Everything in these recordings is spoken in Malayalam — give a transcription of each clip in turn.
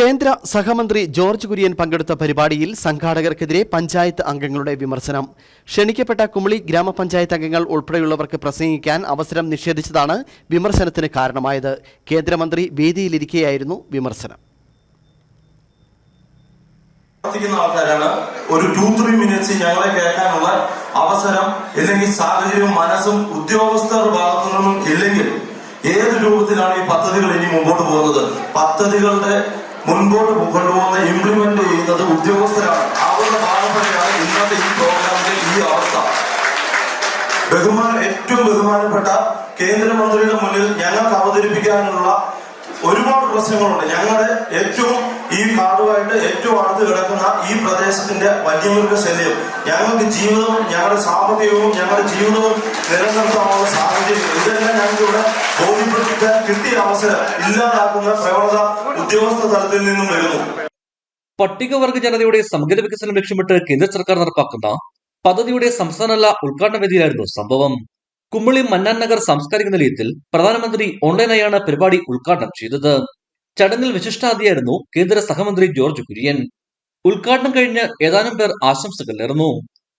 കേന്ദ്ര സഹമന്ത്രി ജോർജ് കുര്യൻ പങ്കെടുത്ത പരിപാടിയിൽ സംഘാടകർക്കെതിരെ പഞ്ചായത്ത് അംഗങ്ങളുടെ വിമർശനം. ക്ഷണിക്കപ്പെട്ട കുമളി ഗ്രാമപഞ്ചായത്ത് അംഗങ്ങൾ ഉൾപ്പെടെയുള്ളവർക്ക് പ്രസംഗിക്കാൻ അവസരം നിഷേധിച്ചതാണ് വിമർശനത്തിന് കാരണമായത്. കേന്ദ്രമന്ത്രി വേദിയിലിരിക്കെയായിരുന്നു വിമർശനം. ആൾക്കാരാണ്. ഒരു ടു ത്രീ മിനിറ്റ്സ് ഞങ്ങളെ കേൾക്കാനുള്ള അവസരം അല്ലെങ്കിൽ സാഹചര്യവും മനസ്സും ഉദ്യോഗസ്ഥർ ഭാഗത്തു നിന്നും ഇല്ലെങ്കിൽ ഏത് രൂപത്തിലാണ് ഈ പദ്ധതികൾ ഇനി മുമ്പോട്ട് പോകുന്നത്? പദ്ധതികളുടെ മുൻപോട്ട് കൊണ്ടുപോകുന്ന ഇംപ്ലിമെന്റ് ചെയ്യുന്നത് ഉദ്യോഗസ്ഥരാണ്. അവരുടെ ഭാഗപ്പെട്ടാണ് ഇന്നത്തെ ഈ പ്രോഗ്രാമിന്റെ ഈ അവസ്ഥ. ബഹുമാന ഏറ്റവും ബഹുമാനപ്പെട്ട കേന്ദ്രമന്ത്രിയുടെ മുന്നിൽ ഞങ്ങൾക്ക് അവതരിപ്പിക്കാനുള്ള ഒരുപാട് പ്രശ്നങ്ങളുണ്ട്. ഞങ്ങളുടെ ഏറ്റവും ഈ കാടുമായിട്ട് ഏറ്റവും അടുത്ത് കിടക്കുന്ന ഈ പ്രദേശത്തിന്റെ വന്യമൃഗ ശല്യം. ഞങ്ങൾക്ക് ജീവിതവും ഞങ്ങളുടെ സാമ്പത്തികവും ഞങ്ങളുടെ ജീവിതവും നിലനിർത്താനുള്ള സാഹചര്യം. ഇതെല്ലാം ഞങ്ങൾക്ക് ഇവിടെ ബോധ്യപ്പെടുത്താൻ കിട്ടിയ അവസരം ഇല്ലാതാക്കുന്ന പ്രവണത ഉദ്യോഗസ്ഥ തലത്തിൽ നിന്നും വരുന്നു. പട്ടികവർഗ ജനതയുടെ സമഗ്ര വികസനം ലക്ഷ്യമിട്ട് കേന്ദ്ര സർക്കാർ നടപ്പാക്കുന്ന പദ്ധതിയുടെ സംസ്ഥാനതല ഉദ്ഘാടന വേദിയിലായിരുന്നു സംഭവം. കുമ്മളി മന്നാൻ നഗർ സാംസ്കാരിക നിലയത്തിൽ പ്രധാനമന്ത്രി ഓൺലൈനായാണ് പരിപാടി ഉദ്ഘാടനം ചെയ്തത്. ചടങ്ങിൽ വിശിഷ്ടാതിയായിരുന്നു കേന്ദ്ര സഹമന്ത്രി ജോർജ് കുര്യൻ. ഉദ്ഘാടനം കഴിഞ്ഞ് ഏതാനും പേർ ആശംസകൾ നേർന്നു.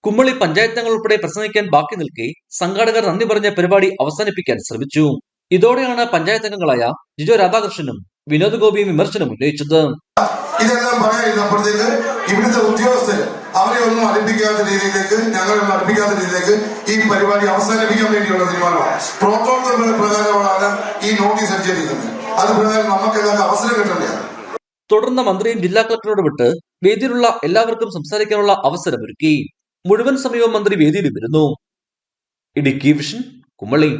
കുമ്മളി പഞ്ചായത്തങ്ങൾ ഉൾപ്പെടെ പ്രസംഗിക്കാൻ ബാക്കി നിൽക്കെ സംഘാടകർ നന്ദി പറഞ്ഞ പരിപാടി അവസാനിപ്പിക്കാൻ ശ്രമിച്ചു. ഇതോടെയാണ് പഞ്ചായത്തംഗങ്ങളായ ജിജോ രാധാകൃഷ്ണനും വിനോദ് ഗോപിയും വിമർശനം ഉന്നയിച്ചത്. ഇതെല്ലാം പറയാതിരുന്നപ്പോഴത്തേക്ക് ഇവിടുത്തെ ഉദ്യോഗസ്ഥര് അവരെ ഒന്നും അടുപ്പിക്കാത്ത രീതിയിലേക്ക് ഞങ്ങളെ ഒന്നും അടുപ്പിക്കാത്ത രീതിയിലേക്ക് ഈ പരിപാടി അവസാനിപ്പിക്കാൻ വേണ്ടിയുള്ള തീരുമാനമാണ്. പ്രോട്ടോകോൾ പ്രകാരമാണ് ഈ നോട്ടീസ് അടിച്ചിരിക്കുന്നത്. അത് പ്രകാരം നമുക്ക് എല്ലാവർക്കും അവസരം കിട്ടണ്ടേ? തുടർന്ന് മന്ത്രിയും ജില്ലാ കളക്ടറോട് വിട്ട് വേദിയിലുള്ള എല്ലാവർക്കും സംസാരിക്കാനുള്ള അവസരമൊരുക്കി. മുഴുവൻ സമയവും മന്ത്രി വേദിയിലും ഇരുന്നു. ഇടുക്കി വിഷൻ കുമളി.